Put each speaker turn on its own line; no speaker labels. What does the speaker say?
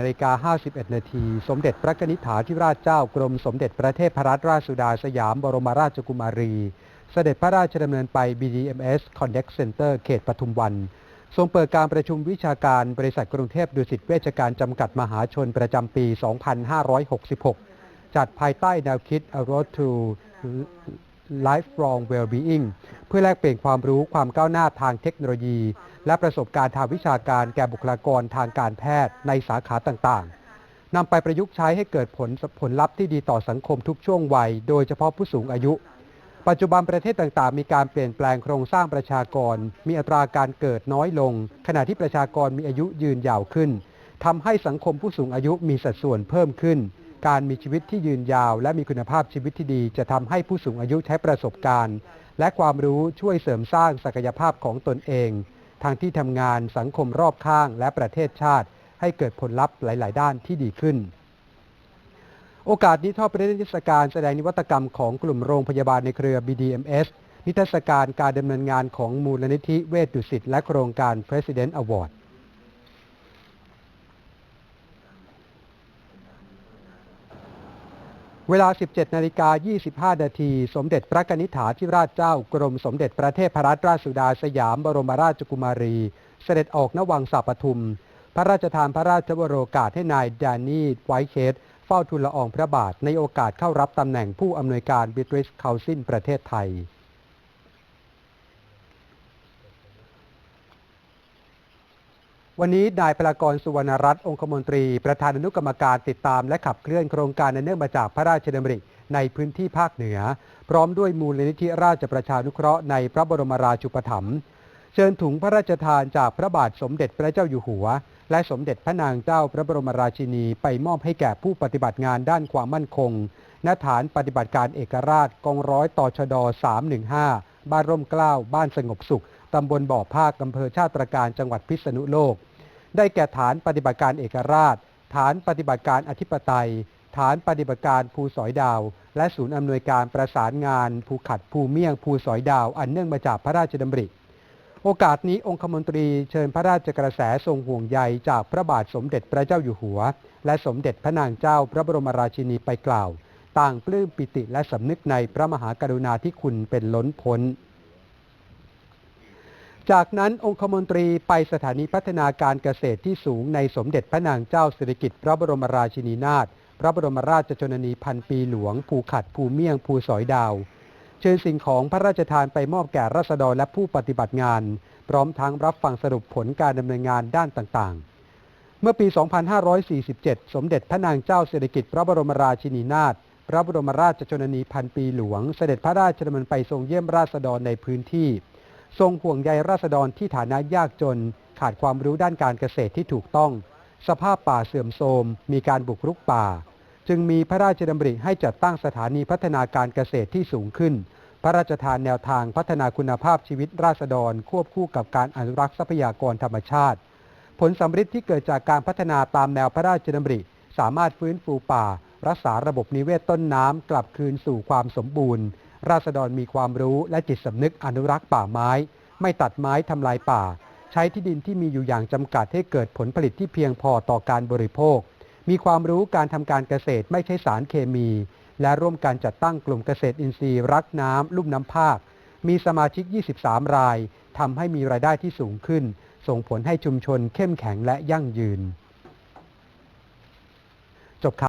นาฬิกา 51 นาที สมเด็จพระนิธิถาธิราชเจ้ากรมสมเด็จพระเทพรัตนราชสุดาสยามบรมราชกุมารี เสด็จพระราชดำเนินไป BDMS Connect Center เขตปทุมวัน ทรงเปิดการประชุมวิชาการบริษัทกรุงเทพดุสิตเวชการจำกัดมหาชนประจำปี 2566 จัดภายใต้แนวคิด A Road to Lifelong Wellbeing เพื่อแลกเปลี่ยนความรู้ความก้าวหน้าทางเทคโนโลยี และประสบการณ์ทางวิชาการแก่บุคลากรทางการแพทย์ในสาขาต่างๆนำไปประยุกต์ใช้ให้เกิดผลผลลัพธ์ที่ดีต่อสังคมทุกช่วงวัย โดยเฉพาะผู้สูงอายุ ปัจจุบันประเทศต่างๆ มีการเปลี่ยนแปลงโครงสร้างประชากร มีอัตราการเกิดน้อยลง ขณะที่ประชากรมีอายุยืนยาวขึ้นทำให้สังคมผู้สูงอายุมีสัดส่วนเพิ่มขึ้น การมีชีวิตที่ยืนยาว และมีคุณภาพชีวิตที่ดี จะทำให้ผู้สูงอายุใช้ประสบการณ์ และความรู้ช่วยเสริมสร้างศักยภาพของตนเอง ทางที่ทำงานสังคมรอบข้างและประเทศชาติ ให้เกิดผลลัพธ์หลาย ๆ ด้านที่ดีขึ้น โอกาสนี้ทอดประนิทรรศการแสดงนิวัตกรรมของกลุ่มโรงพยาบาลในเครือ BDMS นิทรรศการการดำเนินงานของมูลนิธิเวชดุสิตและโครงการ President Award เวลา 17 นาฬิกา 25 นาที สมเด็จพระนิธิถาธิราชเจ้ากรมสมเด็จพระเทพรัตนราชสุดาสยามบรมราชกุมารี เสด็จออกนวังสาปทุม พระราชทานพระราชวโรกาสให้นายดานีไวท์เคสเฝ้าทูลละอองพระบาทในโอกาสเข้ารับตำแหน่งผู้อำนวยการบิทริชคาซินประเทศไทย วันนี้นายพลากรสุวรรณรัตน์องคมนตรี ประธานอนุกรรมการติดตาม และขับเคลื่อนโครงการอันเนื่องมาจากพระราชดำริในพื้นที่ภาคเหนือ พร้อมด้วยมูลนิธิราชประชานุเคราะห์ในพระบรมราชูปถัมภ์เชิญถุงพระราชทานจากพระบาทสมเด็จพระเจ้าอยู่หัว และสมเด็จพระนางเจ้าพระบรมราชินีไปมอบให้แก่ผู้ปฏิบัติงานด้านความมั่นคงณฐานปฏิบัติการเอกราชกองร้อยต่อชด 315 บ้านร่มเกล้า บ้านสงบสุข ตำบลบ่อภาคอำเภอชาติตรการจังหวัดพิษณุโลก ได้แก่ฐานปฏิบัติการเอกราช ฐานปฏิบัติการอธิปไตย ฐานปฏิบัติการภูสอยดาว และศูนย์อำนวยการประสานงาน ภูขัดภูเมี่ยงภูสอยดาว อันเนื่องมาจากพระราชดำริ โอกาสนี้องคมนตรีเชิญพระราชกระแสทรงห่วงใยจากพระบาทสมเด็จพระเจ้าอยู่หัว และสมเด็จพระนางเจ้าพระบรมราชินีไปกล่าว ต่างปลื้มปิติและสำนึกในพระมหากรุณาธิคุณเป็นล้นพ้น จากนั้นองคมนตรีไปสถานีพัฒนาการเกษตรที่สูงในสมเด็จพระนางเจ้าสิริกิติ์พระบรมราชินีนาถพระบรมราชชนนีพันปีหลวง ภูขัดภูเมี่ยง ภูสอยดาว เชิญสิ่งของพระราชทานไปมอบแก่รัษฎรและผู้ปฏิบัติงาน พร้อมทั้งรับฟังสรุปผลการดำเนินงานด้านต่างๆ เมื่อปี 2547 สมเด็จพระนางเจ้าสิริกิติ์พระบรมราชินีนาถพระบรมราชชนนีพันปีหลวง เสด็จพระราชดำเนินไปทรงเยี่ยมราษฎรในพื้นที่ ทรงห่วงใยราษฎรที่ฐานะยากจน ขาดความรู้ด้านการเกษตรที่ถูกต้อง สภาพป่าเสื่อมโทรม มีการบุกรุกป่า จึงมีพระราชดำริให้จัดตั้งสถานีพัฒนาการเกษตรที่สูงขึ้น พระราชทานแนวทางพัฒนาคุณภาพชีวิตราษฎร ควบคู่กับการอนุรักษ์ทรัพยากรธรรมชาติ ผลสำฤทธิ์ที่เกิดจากการพัฒนาตามแนวพระราชดำริ สามารถฟื้นฟูป่า รักษาระบบนิเวศต้นน้ำกลับคืนสู่ความสมบูรณ์ ราษฎรมีความรู้และจิตสำนึกอนุรักษ์ป่าไม้ ไม่ตัดไม้ทำลายป่า ใช้ที่ดินที่มีอยู่อย่างจำกัดให้เกิดผลผลิตที่เพียงพอต่อการบริโภค มีความรู้การทำการเกษตรไม่ใช้สารเคมี และร่วมการจัดตั้งกลุ่มเกษตรอินทรีย์รักน้ำลุ่มน้ำภาค มีสมาชิก 23 รายทำให้มีรายได้ที่สูงขึ้น ส่งผลให้ชุมชนเข้มแข็งและยั่งยืน จบข่าว